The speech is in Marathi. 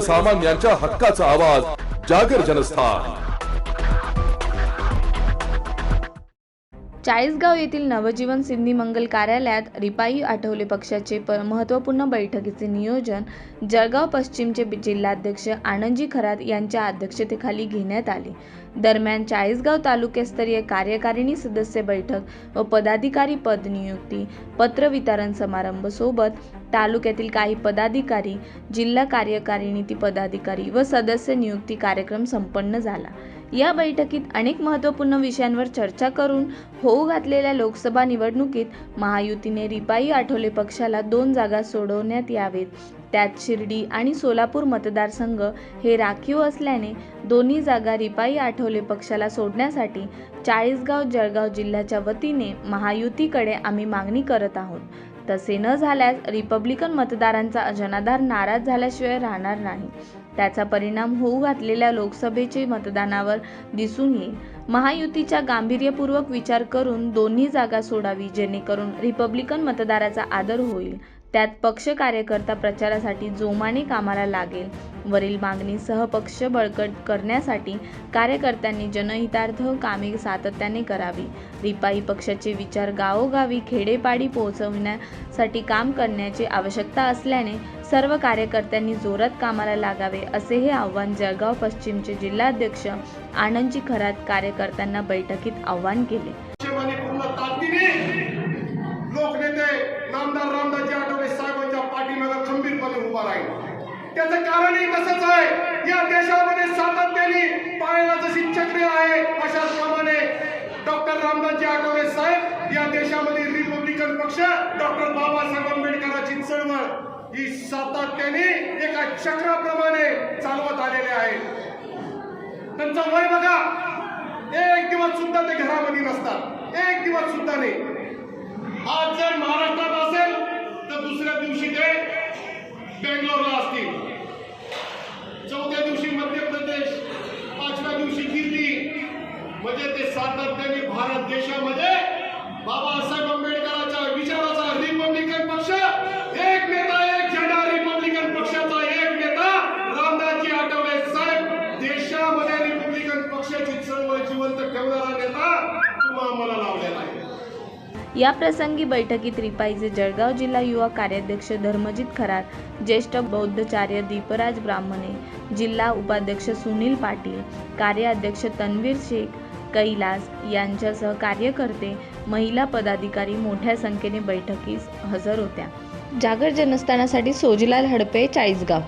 सर्वसामान्यांच्या हक्काचा आवाज जागर जनस्थान. चाळीसगाव येथील नवजीवन सिंधी मंगल कार्यालयात रिपाई आठवले पक्षाचे प महत्त्वपूर्ण बैठकीचे नियोजन जळगाव पश्चिमचे जिल्हाध्यक्ष आनंदजी खरात यांच्या अध्यक्षतेखाली घेण्यात आले. दरम्यान चाळीसगाव तालुकास्तरीय कार्यकारिणी सदस्य बैठक व पदाधिकारी पद नियुक्ती पत्र वितरण समारंभ सोबत तालुक्यातील काही पदाधिकारी जिल्हा कार्यकारिणी पदाधिकारी व सदस्य नियुक्ती कार्यक्रम संपन्न झाला. या बैठकीत अनेक महत्त्वपूर्ण विषयांवर चर्चा करून होऊ घातलेल्या लोकसभा निवडणुकीत महायुतीने रिपाई आठवले पक्षाला दोन जागा सोडवण्यात यावेत. त्यात शिर्डी आणि सोलापूर मतदारसंघ हे राखीव असल्याने दोन्ही जागा रिपाई आठवले पक्षाला सोडण्यासाठी चाळीसगाव जळगाव जिल्ह्याच्या वतीने महायुतीकडे आम्ही मागणी करत आहोत. तसे न झाल्यास रिपब्लिकन मतदारांचा जनाधार नाराज झाल्याशिवाय राहणार नाही. त्याचा परिणाम होऊ घातलेल्या लोकसभेचे मतदानावर दिसून येईल. महायुतीच्या गांभीर्यपूर्वक विचार करून दोन्ही जागा सोडावी जेणेकरून रिपब्लिकन मतदाराचा आदर होईल. त्यात पक्ष कार्यकर्ता प्रचारासाठी जोमाने कामाला लागेल. वरील मागणीसह पक्ष बळकट करण्यासाठी कार्यकर्त्यांनी जनहितार्थ कामे सातत्याने करावी. रिपाई पक्षाचे विचार गावोगावी खेडेपाडी पोहोचवण्यासाठी काम करण्याची आवश्यकता असल्याने सर्व कार्यकर्त्यांनी जोरात कामाला लागावे असे हे आव्हान जळगाव पश्चिमचे जिल्हाध्यक्ष आनंदजी खरात कार्यकर्त्यांना बैठकीत आव्हान केले. उभा राहील. त्याचं कारणही तसंच आहे. या देशामध्ये सातत्याने पायाला जशी चक्र आहे. अशाच प्रमाणे डॉक्टर रामदासजी आठवले साहेब या देशामध्ये रिपब्लिकन पक्ष डॉक्टर बाबासाहेब आंबेडकरांची चळवळ ही सातत्याने एका चक्राप्रमाणे चालवत आलेले आहे. त्यांचा वय बघा. एक दिवस सुद्धा ते घरामध्ये नसतात. एक दिवस सुद्धा नाही. आज जर महाराष्ट्रात असेल तर दुसऱ्या दिवशी ते बेंगलोरला असतील. चौथ्या दिवशी मध्य प्रदेश पाचव्या दिवशी दिल्ली. म्हणजे ते सातत्याने भारत देशामध्ये बाबासाहेब आंबेडकरांच्या विचाराचा रिपब्लिकन पक्ष एक नेता एक झेंडा रिपब्लिकन पक्षाचा एक नेता रामदासजी आठवले साहेब देशामध्ये रिपब्लिकन पक्षाची चळवळ जिवंत ठेवणारा नेता तुम्हा आम्हाला लावलेला आहे. या प्रसंगी बैठकीत रिपाईचे जळगाव जिल्हा युवा कार्याध्यक्ष धर्मजित खरात ज्येष्ठ बौद्धचार्य दीपराज ब्राह्मणे जिल्हा उपाध्यक्ष सुनील पाटील कार्याध्यक्ष तन्वीर शेख कैलास यांच्यासह कार्यकर्ते महिला पदाधिकारी मोठ्या संख्येने बैठकीस हजर होत्या. जागर जनस्थानासाठी सोजलाल हडपे चाळीसगाव.